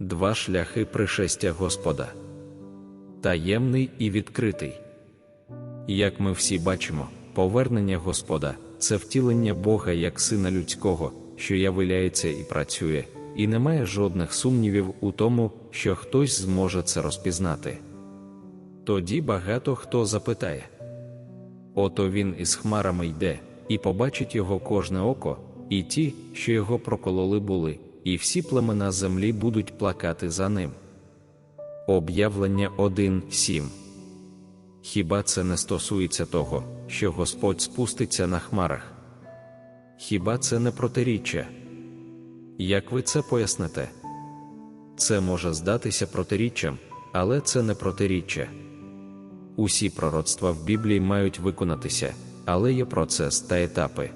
Два шляхи пришестя Господа таємний і відкритий. Як ми всі бачимо, повернення Господа це втілення Бога як Сина людського, що являється і працює, і немає жодних сумнівів у тому, що хтось зможе це розпізнати. Тоді багато хто запитає ото він із хмарами йде, і побачить його кожне око, і ті, що його прокололи були, і всі племена землі будуть плакати за ним. Об'явлення 1.7 Хіба це не стосується того, що Господь спуститься на хмарах? Хіба це не протиріччя? Як ви це поясните? Це може здатися протиріччям, але це не протиріччя. Усі пророцтва в Біблії мають виконатися, але є процес та етапи.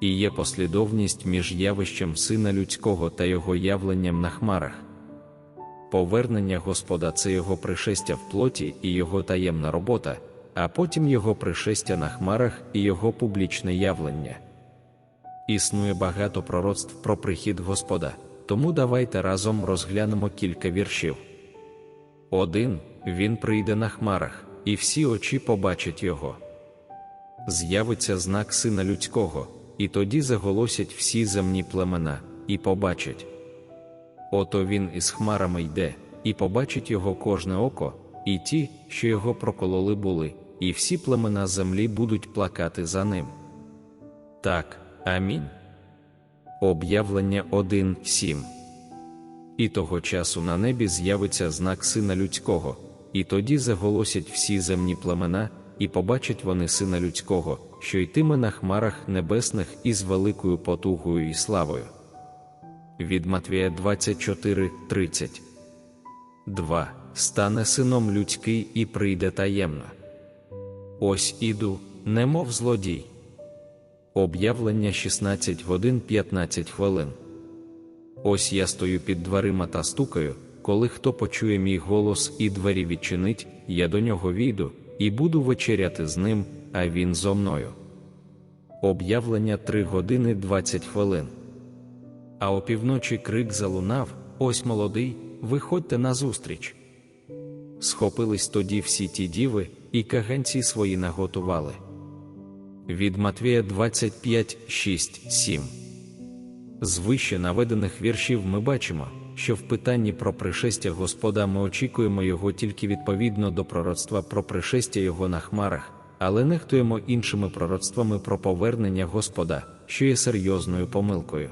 І є послідовність між явищем Сина Людського та його явленням на хмарах. Повернення Господа це його пришестя в плоті і його таємна робота, а потім його пришестя на хмарах і його публічне явлення. Існує багато пророцтв про прихід Господа, тому давайте разом розглянемо кілька віршів. Один він прийде на хмарах, і всі очі побачать його. З'явиться знак Сина Людського, і тоді заголосять всі земні племена, і побачать. Ото він із хмарами йде, і побачить його кожне око, і ті, що його прокололи були, і всі племена землі будуть плакати за ним. Так, амінь. Об'явлення 1.7 І того часу на небі з'явиться знак Сина Людського, і тоді заголосять всі земні племена, і побачать вони Сина Людського, що йтиме на хмарах небесних із великою потугою і славою від Матвія 24:30. 2. Стане сином людський і прийде таємно. Ось іду, немов злодій. Об'явлення 16 годин 15 хвилин. Ось я стою під дверима та стукаю, коли хто почує мій голос і двері відчинить, я до нього війду, і буду вечеряти з ним, а він зо мною. Об'явлення 3 години 20 хвилин. А опівночі крик залунав: Ось молодий, виходьте назустріч. Схопились тоді всі ті діви, і каганці свої наготували. Від Матвія 25, 6, 7. З вище наведених віршів ми бачимо, що в питанні про пришестя Господа ми очікуємо його тільки відповідно до пророцтва про пришестя Його на хмарах, але нехтуємо іншими пророцтвами про повернення Господа, що є серйозною помилкою.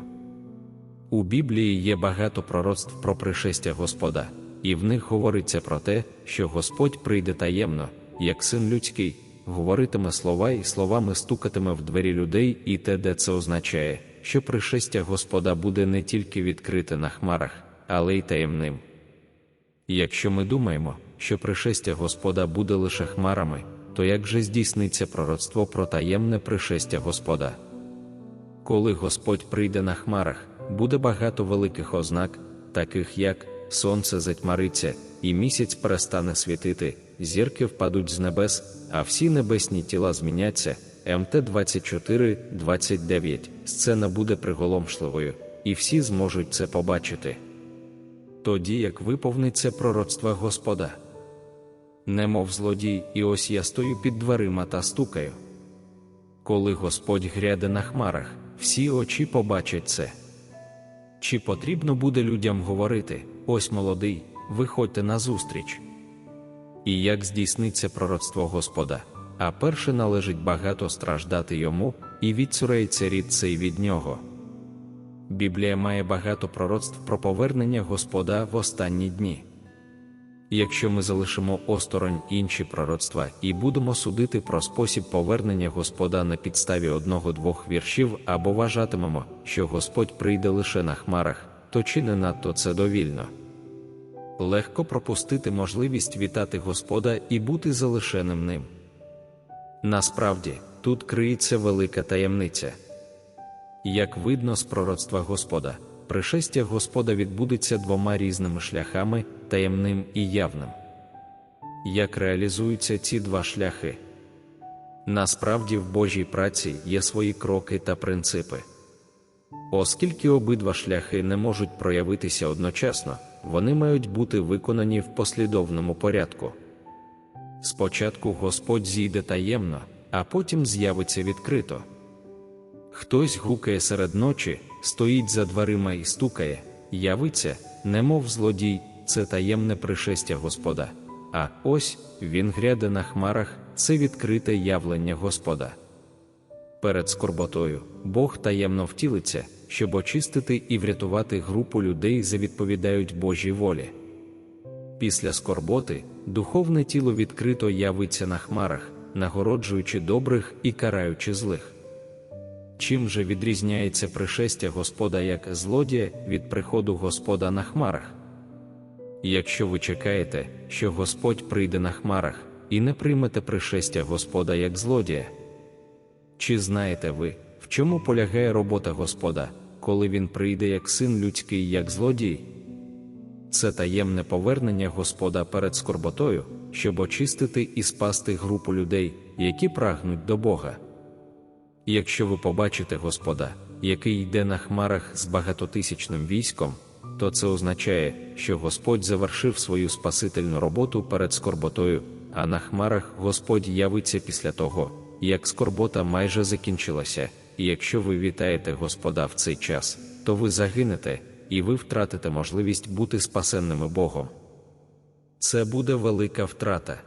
У Біблії є багато пророцтв про пришестя Господа, і в них говориться про те, що Господь прийде таємно, як син людський, говоритиме слова і словами стукатиме в двері людей, і те, де це означає, що пришестя Господа буде не тільки відкрите на хмарах, але й таємним. Якщо ми думаємо, що пришестя Господа буде лише хмарами, то як же здійсниться пророцтво про таємне пришестя Господа? Коли Господь прийде на хмарах, буде багато великих ознак, таких як сонце затьмариться, і місяць перестане світити, зірки впадуть з небес, а всі небесні тіла зміняться. МТ 24, 29 сцена буде приголомшливою, і всі зможуть це побачити. Тоді як виповниться пророцтво Господа. Немов злодій, і ось я стою під дверима та стукаю. Коли Господь гряде на хмарах, всі очі побачать це. Чи потрібно буде людям говорити ось молодий, виходьте назустріч? І як здійсниться пророцтво Господа, а перше належить багато страждати йому, і відцюрається рід цей від нього. Біблія має багато пророцтв про повернення Господа в останні дні. Якщо ми залишимо осторонь інші пророцтва і будемо судити про спосіб повернення Господа на підставі одного-двох віршів або вважатимемо, що Господь прийде лише на хмарах, то чи не надто це довільно? Легко пропустити можливість вітати Господа і бути залишеним ним. Насправді, тут криється велика таємниця. Як видно з пророцтва Господа, пришестя Господа відбудеться двома різними шляхами таємним і явним. Як реалізуються ці два шляхи? Насправді в Божій праці є свої кроки та принципи. Оскільки обидва шляхи не можуть проявитися одночасно, вони мають бути виконані в послідовному порядку. Спочатку Господь зійде таємно, а потім з'явиться відкрито. Хтось гукає серед ночі, стоїть за дверима і стукає, явиться, немов злодій, це таємне пришестя Господа. А ось він гряде на хмарах, це відкрите явлення Господа. Перед скорботою Бог таємно втілиться, щоб очистити і врятувати групу людей за відповідають Божій волі. Після скорботи духовне тіло відкрито явиться на хмарах, нагороджуючи добрих і караючи злих. Чим же відрізняється пришестя Господа як злодія від приходу Господа на хмарах? Якщо ви чекаєте, що Господь прийде на хмарах, і не приймете пришестя Господа як злодія, чи знаєте ви, в чому полягає робота Господа, коли Він прийде як син людський, як злодій? Це таємне повернення Господа перед скорботою, щоб очистити і спасти групу людей, які прагнуть до Бога. Якщо ви побачите Господа, який йде на хмарах з багатотисячним військом, то це означає, що Господь завершив свою спасительну роботу перед скорботою, а на хмарах Господь явиться після того, як скорбота майже закінчилася, і якщо ви вітаєте Господа в цей час, то ви загинете, і ви втратите можливість бути спасенними Богом. Це буде велика втрата.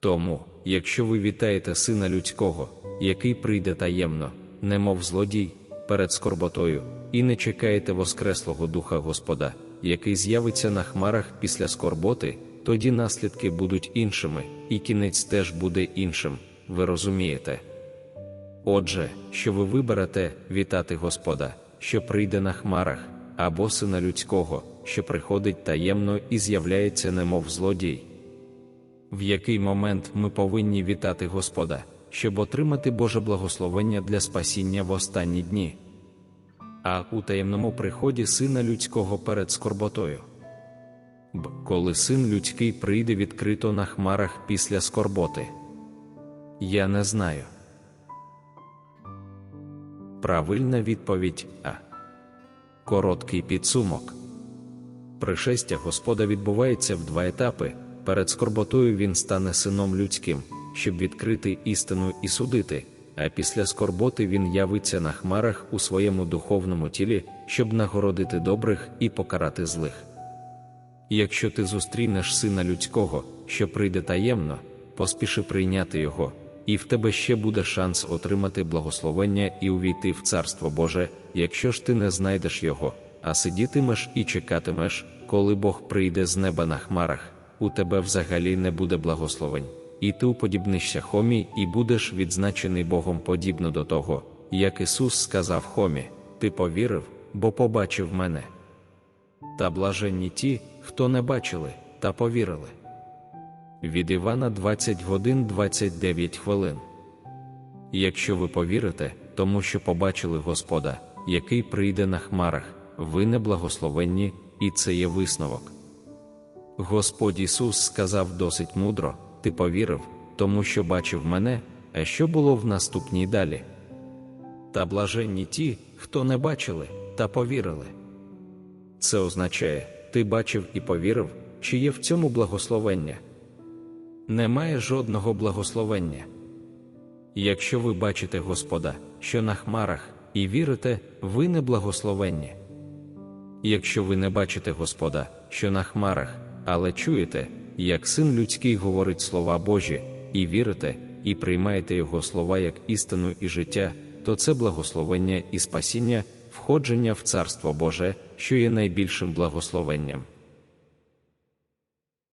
Тому, якщо ви вітаєте Сина Людського, який прийде таємно, немов злодій, перед скорботою, і не чекаєте Воскреслого Духа Господа, який з'явиться на хмарах після скорботи, тоді наслідки будуть іншими, і кінець теж буде іншим, ви розумієте. Отже, що ви виберете вітати Господа, що прийде на хмарах, або Сина Людського, що приходить таємно і з'являється немов злодій. В який момент ми повинні вітати Господа, щоб отримати Боже благословення для спасіння в останні дні, а у таємному приході Сина Людського перед скорботою. Б, коли син людський прийде відкрито на хмарах після скорботи. Я не знаю. Правильна відповідь А. Короткий підсумок. Пришестя Господа відбувається в два етапи. Перед скорботою він стане сином людським, щоб відкрити істину і судити, а після скорботи він явиться на хмарах у своєму духовному тілі, щоб нагородити добрих і покарати злих. Якщо ти зустрінеш сина людського, що прийде таємно, поспіши прийняти його, і в тебе ще буде шанс отримати благословення і увійти в Царство Боже, якщо ж ти не знайдеш його, а сидітимеш і чекатимеш, коли Бог прийде з неба на хмарах, у тебе взагалі не буде благословень, і ти уподібнишся Хомі і будеш відзначений Богом подібно до того, як Ісус сказав Хомі: Ти повірив, бо побачив мене. Та блаженні ті, хто не бачили, та повірили. Від Івана 20 годин 29 хвилин. Якщо ви повірите, тому що побачили Господа, який прийде на хмарах, ви не благословенні, і це є висновок. Господь Ісус сказав досить мудро: Ти повірив, тому що бачив мене, а що було в наступній далі. Та блаженні ті, хто не бачили, та повірили. Це означає, ти бачив і повірив, чи є в цьому благословення. Немає жодного благословення. Якщо ви бачите Господа, що на хмарах, і вірите, ви не благословенні. Якщо ви не бачите Господа, що на хмарах, але чуєте, як син людський говорить слова Божі, і вірите, і приймаєте Його слова як істину і життя, то це благословення і спасіння, входження в Царство Боже, що є найбільшим благословенням.